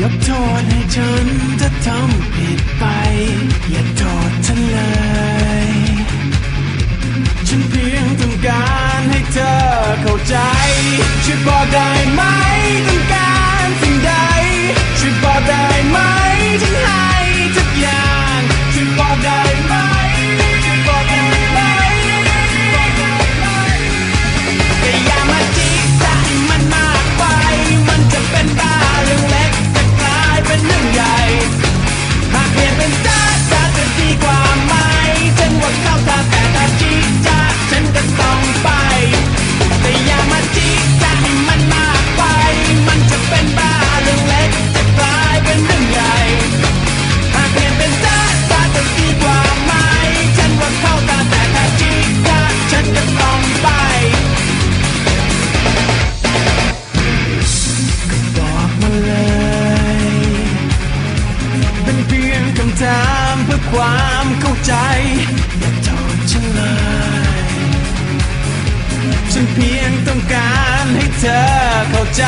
ยกโทษให้ฉันจะทำผิดไป อย่าโทษฉันเลย ฉันเพียงต้องการให้เธอเข้าใจช่วยบอกได้ เป็นเพียงคำถามเพื่อความเข้าใจอย่าโทฉันเลยฉันเพียงต้องการให้เธอเข้าใจ